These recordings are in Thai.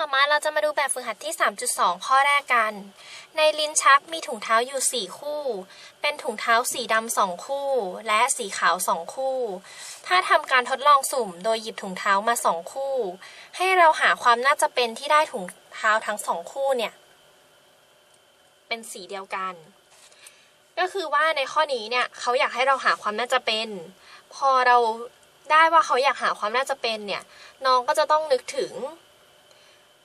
ต่อมาเราจะมาดูแบบฝึกหัดที่ 3.2 ข้อแรกกัน ในลิ้นชักมีถุงเท้าอยู่ 4 คู่ เป็นถุงเท้าสีดำสองคู่ และสีขาว2คู่ ถ้าทำการทดลองสุ่มโดยหยิบถุงเท้ามา2คู่ ให้เราหาความน่าจะเป็นที่ได้ถุงเท้าทั้งสองคู่เนี่ย เป็นสีเดียวกัน ก็คือว่าในข้อนี้เนี่ยเขาอยากให้เราหาความน่าจะเป็น พอเราได้ว่าเขาอยากหาความน่าจะเป็นเนี่ย น้องก็จะต้องนึกถึง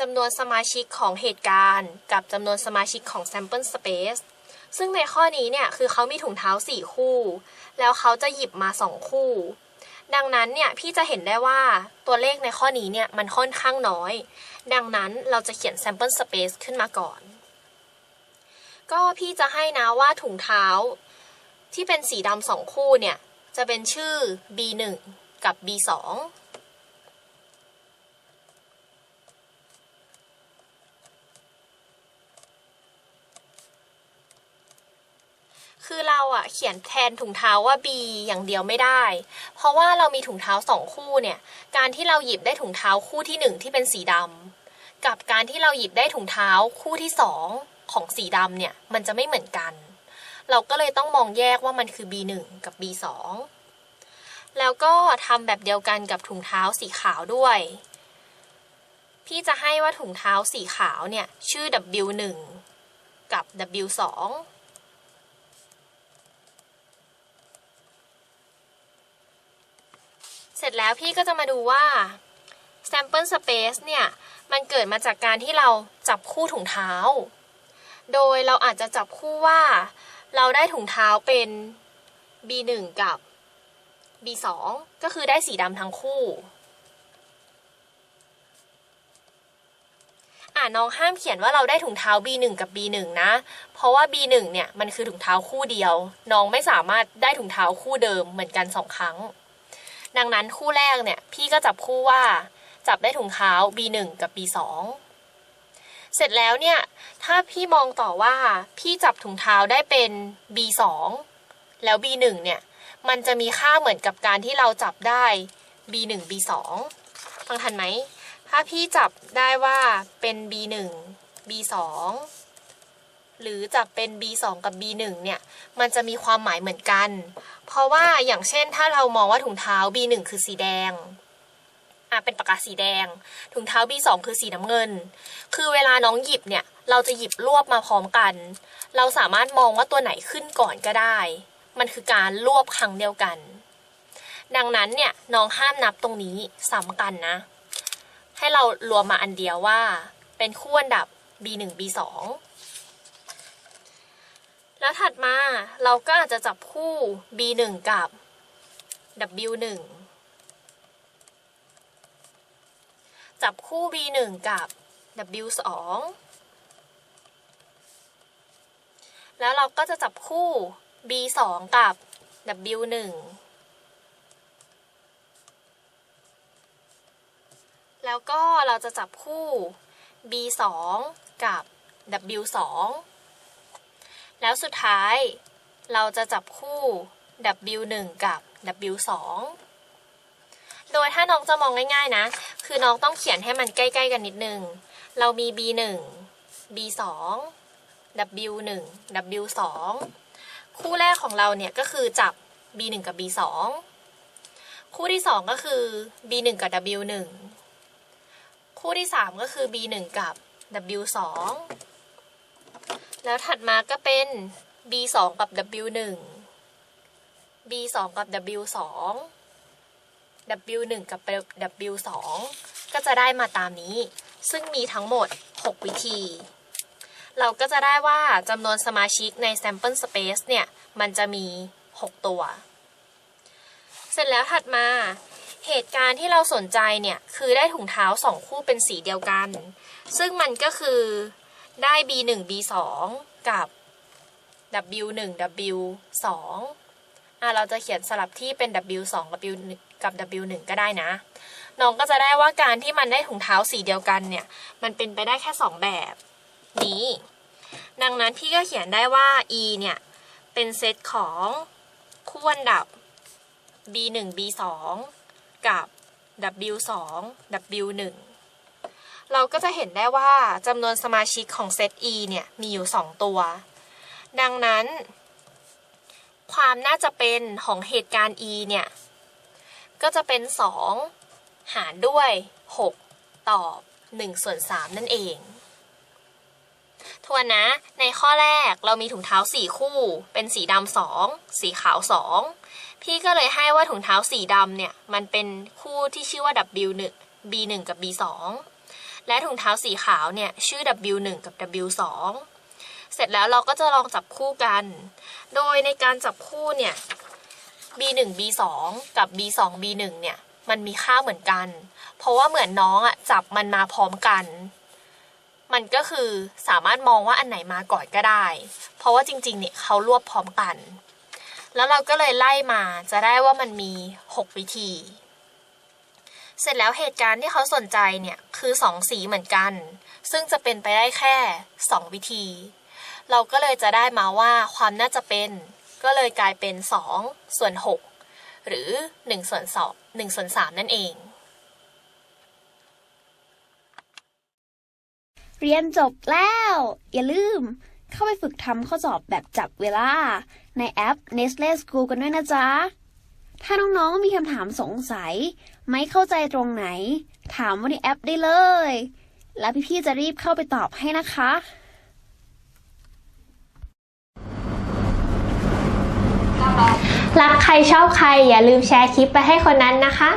จำนวนสมาชิกของเหตุการณ์ กับจำนวนสมาชิกของ sample space ซึ่งในข้อนี้เนี่ยคือเขามีถุงเท้า 4 คู่ แล้วเขาจะหยิบมา 2 คู่ ดังนั้นเนี่ยพี่จะเห็นได้ว่าตัวเลขในข้อนี้เนี่ยมันค่อนข้างน้อย ดังนั้นเราจะเขียน sample space ขึ้นมาก่อน ก็พี่จะให้นะว่าถุงเท้า ที่เป็นสีดำสองคู่เนี่ยจะเป็นชื่อ B1 กับ B2 คือเราอะเขียนแทนถุงเท้าว่า B อย่างเดียวไม่ได้ เพราะว่าเรามีถุงเท้าสองคู่เนี่ย การที่เราหยิบได้ถุงเท้าคู่ที่หนึ่งที่เป็นสีดำกับการที่เราหยิบได้ถุงเท้าคู่ที่สองของสีดำเนี่ย มันจะไม่เหมือนกัน เราก็เลยต้องมองแยกว่ามันคือ B1 กับ B2 แล้วก็ทำแบบเดียวกันกับถุงเท้าสีขาวด้วย พี่จะให้ว่าถุงเท้าสีขาวเนี่ย ชื่อ W1 กับ W2 เสร็จแล้วพี่ก็จะมาดูว่า sample space เนี่ย มันเกิดมาจากการที่เราจับคู่ถุงเท้า โดยเราอาจจะจับคู่ว่า เราได้ถุงเท้าเป็น B1 กับ B2 ก็คือได้สีดำทั้งคู่อ่าน้องห้ามเขียนว่าเราได้ถุงเท้า B1 กับ B1 นะ เพราะว่า B1 เนี่ยมันคือถุงเท้าคู่เดียว น้องไม่สามารถได้ถุงเท้าคู่เดิมเหมือนกันสองครั้ง ดังนั้นคู่แรกเนี่ยพี่ก็จับคู่ว่าจับได้ถุงเท้า B1 กับ B2 เสร็จแล้วเนี่ย ถ้าพี่มองต่อว่าพี่จับถุงเท้าได้เป็น B2 แล้ว B1 เนี่ย มันจะมีค่าเหมือนกับการที่เราจับได้ B1 B2 ฟังทันไหม ถ้าพี่จับได้ว่าเป็น B1 B2 หรือจับเป็น B2 กับ B1 เนี่ยมันจะมีความหมายเหมือนกัน เพราะว่าอย่างเช่นถ้าเรามองว่าถุงเท้า B1 คือสีแดงอะเป็นปากกาสีแดง ถุงเท้า B2 คือสีน้ำเงิน คือเวลาน้องหยิบเนี่ยเราจะหยิบรวบมาพร้อมกัน เราสามารถมองว่าตัวไหนขึ้นก่อนก็ได้ มันคือการรวบครั้งเดียวกัน ดังนั้นเนี่ยน้องห้ามนับตรงนี้ซ้ำกันนะ ให้เรารวมมาอันเดียวว่า เป็นคู่อันดับ B1 B2 แล้วถัดมาเราก็อาจจะจับคู่ B1 กับ W1 จับคู่ B1 กับ W2 แล้วเราก็จะจับคู่ B2 กับ W1 แล้วก็เราจะจับคู่ B2 กับ W2 แล้วสุดท้ายเราจะจับคู่ W1 กับ W2 โดยถ้าน้องจะมองง่ายๆนะ คือน้องต้องเขียนให้มันใกล้ๆกันนิดนึง เรามี B1 B2 W1 W2 คู่แรกของเราเนี่ยก็คือจับ B1 กับ B2 คู่ที่ 2 ก็คือ B1 กับ W1 คู่ที่ 3 ก็คือ B1 กับ W2 แล้วถัดมาก็เป็น B2 กับ W1 B2 กับ W2 W1 กับ W2 ก็จะได้มาตามนี้ ซึ่งมีทั้งหมด 6 วิธี เราก็จะได้ว่าจำนวนสมาชิกใน sample space เนี่ย มันจะมี 6 ตัว เสร็จแล้วถัดมาเหตุการณ์ที่เราสนใจเนี่ย คือได้ถุงเท้า2คู่เป็นสีเดียวกัน ซึ่งมันก็คือ ได้ B1 B2 กับ W1 W2 อะเราจะเขียนสลับที่เป็น W2 กับ W กับ W1 ก็ได้นะ น้องก็จะได้ว่าการที่มันได้ถุงเท้าสีเดียวกันเนี่ย มันเป็นไปได้แค่สองแบบนี้ ดังนั้นพี่ก็เขียนได้ว่า E เนี่ย เป็นเซตของคู่อันดับ B1 B2 กับ W2 W1 เราก็จะเห็นได้ว่าจำนวนสมาชิกของเซต E เนี่ย มีอยู่ 2 ตัว ดังนั้น ความน่าจะเป็นของเหตุการณ์ E เนี่ย ก็จะเป็น 2 หารด้วย 6 ตอบ 1 ส่วน 3 นั่นเอง ทวนนะ ในข้อแรกเรามีถุงเท้า 4 คู่ เป็นสีดำสองสีขาว 2 พี่ก็เลยให้ว่าถุงเท้าสีดำเนี่ย มันเป็นคู่ที่ชื่อว่า W1 B1 กับ B2 และถุงเท้าสีขาวเนี่ยชื่อ W1 กับ W2 เสร็จแล้วเราก็จะลองจับคู่กัน โดยในการจับคู่เนี่ย B1 B2 กับ B2 B1 เนี่ยมันมีค่าเหมือนกัน เพราะว่าเหมือนน้องอะจับมันมาพร้อมกัน มันก็คือสามารถมองว่าอันไหนมาก่อนก็ได้ เพราะว่าจริงๆ เนี่ยเขารวบพร้อมกัน แล้วเราก็เลยไล่มาจะได้ว่ามันมี 6 วิธี เสร็จแล้วเหตุการณ์ที่เขาสนใจเนี่ยคือ2สีเหมือนกัน ซึ่งจะเป็นไปได้แค่2วิธี เราก็เลยจะได้มาว่าความน่าจะเป็น ก็เลยกลายเป็น2ส่วน6หรือ1ส่วน2 1ส่วน3นั่นเอง เรียนจบแล้ว อย่าลืมเข้าไปฝึกทำข้อสอบแบบจับเวลา ในแอป Nestle School กันด้วยนะจ๊ะ ถ้าน้องๆมีคำถามสงสัย ไม่เข้าใจตรงไหน ถามว่าในแอปได้เลย แล้วพี่ๆจะรีบเข้าไปตอบให้นะคะ รักใครชอบใครอย่าลืมแชร์คลิปไปให้คนนั้นนะคะ